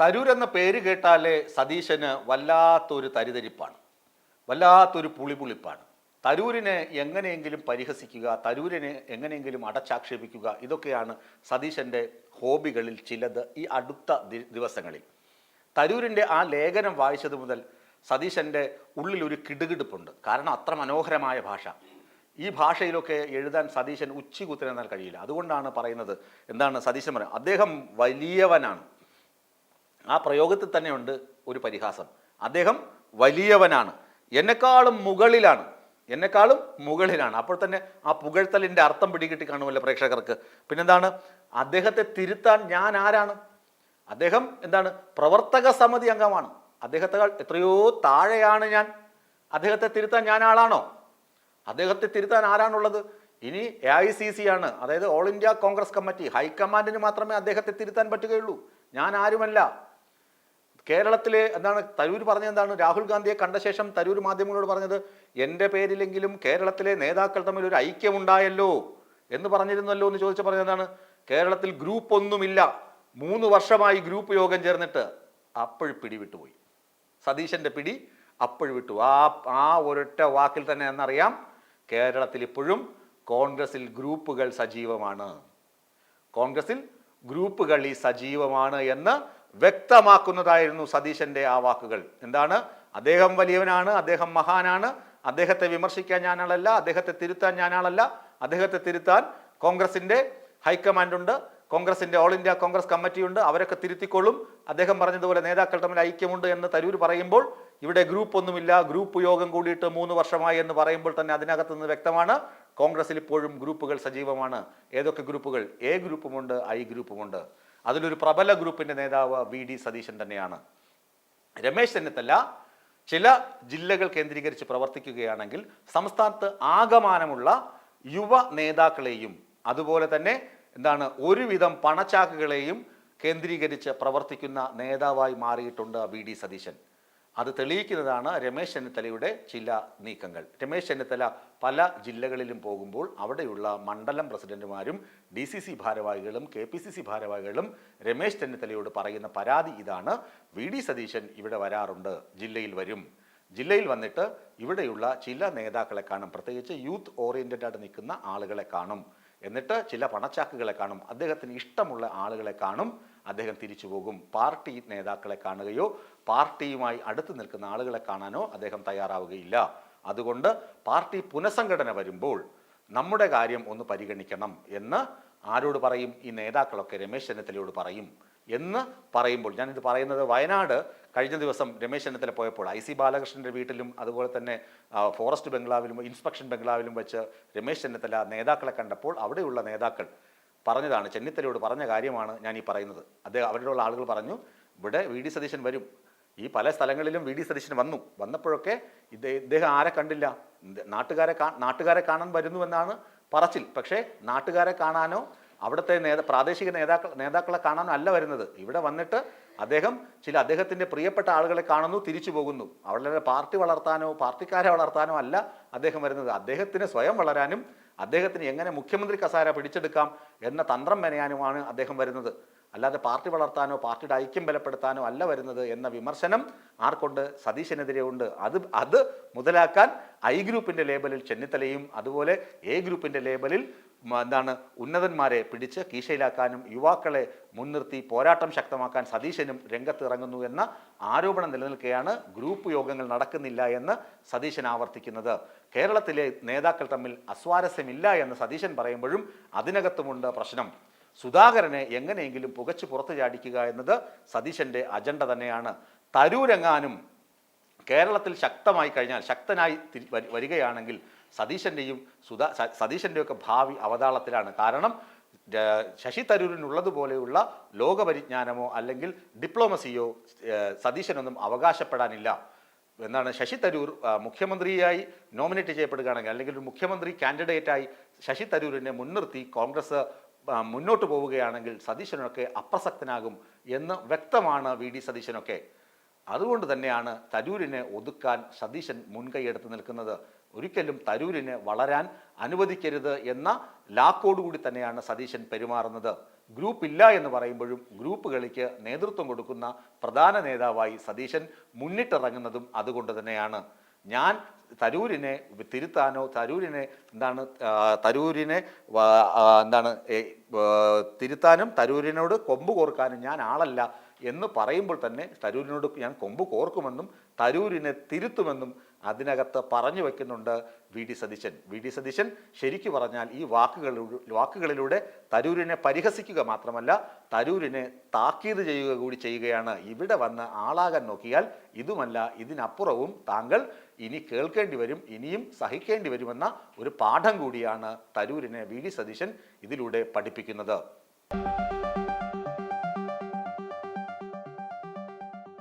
തരൂർ എന്ന പേര് കേട്ടാലേ സതീശന് വല്ലാത്തൊരു തരിതരിപ്പാണ്. വല്ലാത്തൊരു പുളിപുളിപ്പാണ്. തരൂരിനെ എങ്ങനെയെങ്കിലും പരിഹസിക്കുക തരൂരിനെ എങ്ങനെയെങ്കിലും അടച്ചാക്ഷേപിക്കുക ഇതൊക്കെയാണ് സതീശന്റെ ഹോബികളിൽ ചിലത് ഈ അടുത്ത ദിവസങ്ങളിൽ. തരൂരിന്റെ ആ ലേഖനം വായിച്ചത് മുതൽ സതീശന്റെ ഉള്ളിൽ ഒരു കിടുകിടുപ്പുണ്ട്. കാരണം അത്ര മനോഹരമായ ഭാഷ. ഈ ഭാഷയിലൊക്കെ എഴുതാൻ സതീശൻ ഉച്ചി കുത്തിനെന്നാൽ കഴിയില്ല. അതുകൊണ്ടാണ് പറയുന്നത് എന്താണ് സതീശൻ പറയുന്നത്? അദ്ദേഹം വലിയവനാണ്. ആ പ്രയോഗത്തിൽ തന്നെയുണ്ട് ഒരു പരിഹാസം. അദ്ദേഹം വലിയവനാണ്. എന്നെക്കാളും മുകളിലാണ്. എന്നെക്കാളും മുകളിലാണ്. അപ്പോൾ തന്നെ ആ പുകഴ്ത്തലിന്റെ അർത്ഥം പിടികിട്ടി കാണുമല്ലോ പ്രേക്ഷകർക്ക്. പിന്നെന്താണ്? അദ്ദേഹത്തെ തിരുത്താൻ ഞാൻ ആരാണ്? അദ്ദേഹം എന്താണ്? പ്രവർത്തക സമിതി അംഗമാണ്. അദ്ദേഹത്തെക്കാൾ എത്രയോ താഴെയാണ് ഞാൻ. അദ്ദേഹത്തെ തിരുത്താൻ ഞാൻ ആളാണോ? അദ്ദേഹത്തെ തിരുത്താൻ ആരാണുള്ളത്? ഇനി എ ഐ സി സി ആണ്. അതായത് ഓൾ ഇന്ത്യ കോൺഗ്രസ് കമ്മിറ്റി ഹൈക്കമാൻഡിന് മാത്രമേ അദ്ദേഹത്തെ തിരുത്താൻ പറ്റുകയുള്ളൂ. ഞാൻ ആരുമല്ല. കേരളത്തിലെ എന്താണ് തരൂർ പറഞ്ഞത് എന്താണ്? രാഹുൽ ഗാന്ധിയെ കണ്ട ശേഷം തരൂർ മാധ്യമങ്ങളോട് പറഞ്ഞത് എന്റെ പേരിലെങ്കിലും കേരളത്തിലെ നേതാക്കൾ തമ്മിൽ ഒരു ഐക്യമുണ്ടായല്ലോ എന്ന് പറഞ്ഞിരുന്നല്ലോ എന്ന് ചോദിച്ചു പറഞ്ഞതാണ് കേരളത്തിൽ ഗ്രൂപ്പ് ഒന്നുമില്ല. മൂന്ന് വർഷമായി ഗ്രൂപ്പ് യോഗം ചേർന്നിട്ട് അപ്പോഴും പിടിവിട്ടുപോയി സതീശന്റെ പിടി അപ്പോൾ വിട്ടു. ആ ആ ഒരൊറ്റ വാക്കിൽ തന്നെ എന്നറിയാം കേരളത്തിൽ ഇപ്പോഴും കോൺഗ്രസിൽ ഗ്രൂപ്പുകൾ സജീവമാണ്. കോൺഗ്രസിൽ ഗ്രൂപ്പുകൾ ഈ സജീവമാണ് എന്ന് വ്യക്തമാക്കുന്നതായിരുന്നു സതീശന്റെ ആ വാക്കുകൾ. എന്താണ്? അദ്ദേഹം വലിയവനാണ് അദ്ദേഹം മഹാനാണ് അദ്ദേഹത്തെ വിമർശിക്കാൻ ഞാനാളല്ല അദ്ദേഹത്തെ തിരുത്താൻ ഞാനാളല്ല അദ്ദേഹത്തെ തിരുത്താൻ കോൺഗ്രസിന്റെ ഹൈക്കമാൻഡ് ഉണ്ട് കോൺഗ്രസിന്റെ ഓൾ ഇന്ത്യ കോൺഗ്രസ് കമ്മിറ്റിയുണ്ട് അവരൊക്കെ തിരുത്തിക്കൊള്ളും. അദ്ദേഹം പറഞ്ഞതുപോലെ നേതാക്കൾ തമ്മിൽ ഐക്യമുണ്ട് എന്ന് തരൂർ പറയുമ്പോൾ ഇവിടെ ഗ്രൂപ്പ് ഒന്നുമില്ല ഗ്രൂപ്പ് യോഗം കൂടിയിട്ട് മൂന്ന് വർഷമായി എന്ന് പറയുമ്പോൾ തന്നെ അതിനകത്ത് നിന്ന് വ്യക്തമാണ് കോൺഗ്രസിൽ ഇപ്പോഴും ഗ്രൂപ്പുകൾ സജീവമാണ്. ഏതൊക്കെ ഗ്രൂപ്പുകൾ? എ ഗ്രൂപ്പുമുണ്ട് ഐ ഗ്രൂപ്പുമുണ്ട്. അതിലൊരു പ്രബല ഗ്രൂപ്പിന്റെ നേതാവ് വി ഡി സതീശൻ തന്നെയാണ്. രമേശ് ചെന്നിത്തല ചില ജില്ലകൾ കേന്ദ്രീകരിച്ച് പ്രവർത്തിക്കുകയാണെങ്കിൽ സംസ്ഥാനത്ത് ആകമാനമുള്ള യുവ നേതാക്കളെയും അതുപോലെ തന്നെ എന്താണ് ഒരുവിധം പണച്ചാക്കുകളെയും കേന്ദ്രീകരിച്ച് പ്രവർത്തിക്കുന്ന നേതാവായി മാറിയിട്ടുണ്ട് വി ഡി സതീശൻ. അത് തെളിയിക്കുന്നതാണ് രമേശ് ചെന്നിത്തലയുടെ ചില നീക്കങ്ങൾ. രമേശ് ചെന്നിത്തല പല ജില്ലകളിലും പോകുമ്പോൾ അവിടെയുള്ള മണ്ഡലം പ്രസിഡന്റുമാരും ഡി സി സി ഭാരവാഹികളും കെ പി സി സി ഭാരവാഹികളും രമേശ് ചെന്നിത്തലയോട് പറയുന്ന പരാതി ഇതാണ്. വി ഡി സതീശൻ ഇവിടെ വരാറുണ്ട്. ജില്ലയിൽ വരും. ജില്ലയിൽ വന്നിട്ട് ഇവിടെയുള്ള ചില നേതാക്കളെ കാണും. പ്രത്യേകിച്ച് യൂത്ത് ഓറിയന്റഡ് ആയിട്ട് നിൽക്കുന്ന ആളുകളെ കാണും. എന്നിട്ട് ചില പണച്ചാക്കുകളെ കാണും. അദ്ദേഹത്തിന് ഇഷ്ടമുള്ള ആളുകളെ കാണും. അദ്ദേഹം തിരിച്ചു പോകും. പാർട്ടി നേതാക്കളെ കാണുകയോ പാർട്ടിയുമായി അടുത്ത് നിൽക്കുന്ന ആളുകളെ കാണാനോ അദ്ദേഹം തയ്യാറാവുകയില്ല. അതുകൊണ്ട് പാർട്ടി പുനഃസംഘടന വരുമ്പോൾ നമ്മുടെ കാര്യം ഒന്ന് പരിഗണിക്കണം എന്ന് ആരോട് പറയും? ഈ നേതാക്കളൊക്കെ രമേശ് ചെന്നിത്തലയോട് പറയും എന്ന് പറയുമ്പോൾ ഞാനിത് പറയുന്നത് വയനാട് കഴിഞ്ഞ ദിവസം രമേശ് ചെന്നിത്തല പോയപ്പോൾ ഐ സി ബാലകൃഷ്ണന്റെ വീട്ടിലും അതുപോലെ തന്നെ ഫോറസ്റ്റ് ബംഗ്ലാവിലും ഇൻസ്പെക്ഷൻ ബംഗ്ലാവിലും വെച്ച് രമേശ് ചെന്നിത്തല നേതാക്കളെ കണ്ടപ്പോൾ അവിടെയുള്ള നേതാക്കൾ പറഞ്ഞതാണ് ചെന്നിത്തലയോട് പറഞ്ഞ കാര്യമാണ് ഞാൻ ഈ പറയുന്നത്. അദ്ദേഹം അവരോടുള്ള ആളുകൾ പറഞ്ഞു ഇവിടെ വി. ഡി. സതീശൻ വരും. ഈ പല സ്ഥലങ്ങളിലും വി. ഡി. സതീശൻ വന്നു. വന്നപ്പോഴൊക്കെ ഇദ്ദേ- ഇദ്ദേഹം ആരെ കണ്ടില്ല? നാട്ടുകാരെ നാട്ടുകാരെ കാണാൻ വരുന്നു എന്നാണ് പറച്ചിൽ. പക്ഷേ നാട്ടുകാരെ കാണാനോ അവിടുത്തെ നേതാ പ്രാദേശിക നേതാക്കൾ നേതാക്കളെ കാണാനോ അല്ല വരുന്നത്. ഇവിടെ വന്നിട്ട് അദ്ദേഹം ചില അദ്ദേഹത്തിന്റെ പ്രിയപ്പെട്ട ആളുകളെ കാണുന്നു തിരിച്ചു പോകുന്നു. അവരുടെ പാർട്ടി വളർത്താനോ പാർട്ടിക്കാരെ വളർത്താനോ അല്ല അദ്ദേഹം വരുന്നത്. അദ്ദേഹത്തിന് സ്വയം വളരാനും അദ്ദേഹത്തിന് എങ്ങനെ മുഖ്യമന്ത്രി കസാര പിടിച്ചെടുക്കാം എന്ന തന്ത്രം മെനയാനുമാണ് അദ്ദേഹം വരുന്നത്. അല്ലാതെ പാർട്ടി വളർത്താനോ പാർട്ടിയുടെ ഐക്യം ബലപ്പെടുത്താനോ അല്ല വരുന്നത് എന്ന വിമർശനം ആർക്കുണ്ട്? സതീശനെതിരെ ഉണ്ട്. അത് അത് മുതലാക്കാൻ ഐ ഗ്രൂപ്പിന്റെ ലേബലിൽ ചെന്നിത്തലയും അതുപോലെ എ ഗ്രൂപ്പിന്റെ ലേബലിൽ എന്താണ് ഉന്നതന്മാരെ പിടിച്ച് കീശയിലാക്കാനും യുവാക്കളെ മുൻനിർത്തി പോരാട്ടം ശക്തമാക്കാൻ സതീശനും രംഗത്തിറങ്ങുന്നു എന്ന ആരോപണം നിലനിൽക്കെയാണ് ഗ്രൂപ്പ് യോഗങ്ങൾ നടക്കുന്നില്ല എന്ന് സതീശൻ ആവർത്തിക്കുന്നത്. കേരളത്തിലെ നേതാക്കൾ തമ്മിൽ അസ്വാരസ്യമില്ല എന്ന് സതീശൻ പറയുമ്പോഴും അതിനകത്തുമുണ്ട് പ്രശ്നം. സുധാകരനെ എങ്ങനെയെങ്കിലും പുകച്ചു പുറത്തു ചാടിക്കുക എന്നത് സതീശന്റെ അജണ്ട തന്നെയാണ്. തരൂരെങ്ങാനും കേരളത്തിൽ ശക്തമായി കഴിഞ്ഞാൽ ശക്തനായി വരികയാണെങ്കിൽ സതീശന്റെയും സുധാ സതീശന്റെയൊക്കെ ഭാവി അവതാളത്തിലാണ്. കാരണം ശശി തരൂരിനുള്ളതുപോലെയുള്ള ലോകപരിജ്ഞാനമോ അല്ലെങ്കിൽ ഡിപ്ലോമസിയോ സതീശനൊന്നും അവകാശപ്പെടാനില്ല. എന്നാണ് ശശി തരൂർ മുഖ്യമന്ത്രിയായി നോമിനേറ്റ് ചെയ്യപ്പെടുകയാണെങ്കിൽ അല്ലെങ്കിൽ ഒരു മുഖ്യമന്ത്രി കാൻഡിഡേറ്റായി ശശി തരൂരിനെ മുൻനിർത്തി കോൺഗ്രസ് മുന്നോട്ട് പോവുകയാണെങ്കിൽ സതീശനൊക്കെ അപ്രസക്തനാകും എന്ന് വ്യക്തമാണ് വി ഡി സതീശനൊക്കെ. അതുകൊണ്ട് തന്നെയാണ് തരൂരിനെ ഒതുക്കാൻ സതീശൻ മുൻകൈയെടുത്ത് നിൽക്കുന്നത്. ഒരിക്കലും തരൂരിനെ വളരാൻ അനുവദിക്കരുത് എന്ന ലാക്കോടുകൂടി തന്നെയാണ് സതീശൻ പെരുമാറുന്നത്. ഗ്രൂപ്പ് ഇല്ല എന്ന് പറയുമ്പോഴും ഗ്രൂപ്പ് കളിക്ക് നേതൃത്വം കൊടുക്കുന്ന പ്രധാന നേതാവായി സതീശൻ മുന്നിട്ടിറങ്ങുന്നതും അതുകൊണ്ട് തന്നെയാണ്. ഞാൻ തരൂരിനെ തിരുത്താനോ തരൂരിനെ എന്താണ് തരൂരിനെ എന്താണ് തിരുത്താനും തരൂരിനോട് കൊമ്പ് കോർക്കാനും ഞാൻ ആളല്ല എന്ന് പറയുമ്പോൾ തന്നെ തരൂരിനോട് ഞാൻ കൊമ്പ് കോർക്കുമെന്നും തരൂരിനെ തിരുത്തുമെന്നും അതിനകത്ത് പറഞ്ഞു വയ്ക്കുന്നുണ്ട് V D Satheesan. V D Satheesan ശരിക്കു പറഞ്ഞാൽ ഈ വാക്കുകളിലൂടെ വാക്കുകളിലൂടെ തരൂരിനെ പരിഹസിക്കുക മാത്രമല്ല തരൂരിനെ താക്കീത് ചെയ്യുക കൂടി ചെയ്യുകയാണ്. ഇവിടെ വന്ന് ആളാകാൻ നോക്കിയാൽ ഇതുമല്ല ഇതിനപ്പുറവും താങ്കൾ ഇനി കേൾക്കേണ്ടി വരും ഇനിയും സഹിക്കേണ്ടി വരുമെന്ന ഒരു പാഠം കൂടിയാണ് തരൂരിനെ വി ഡി സതീശൻ ഇതിലൂടെ പഠിപ്പിക്കുന്നത്.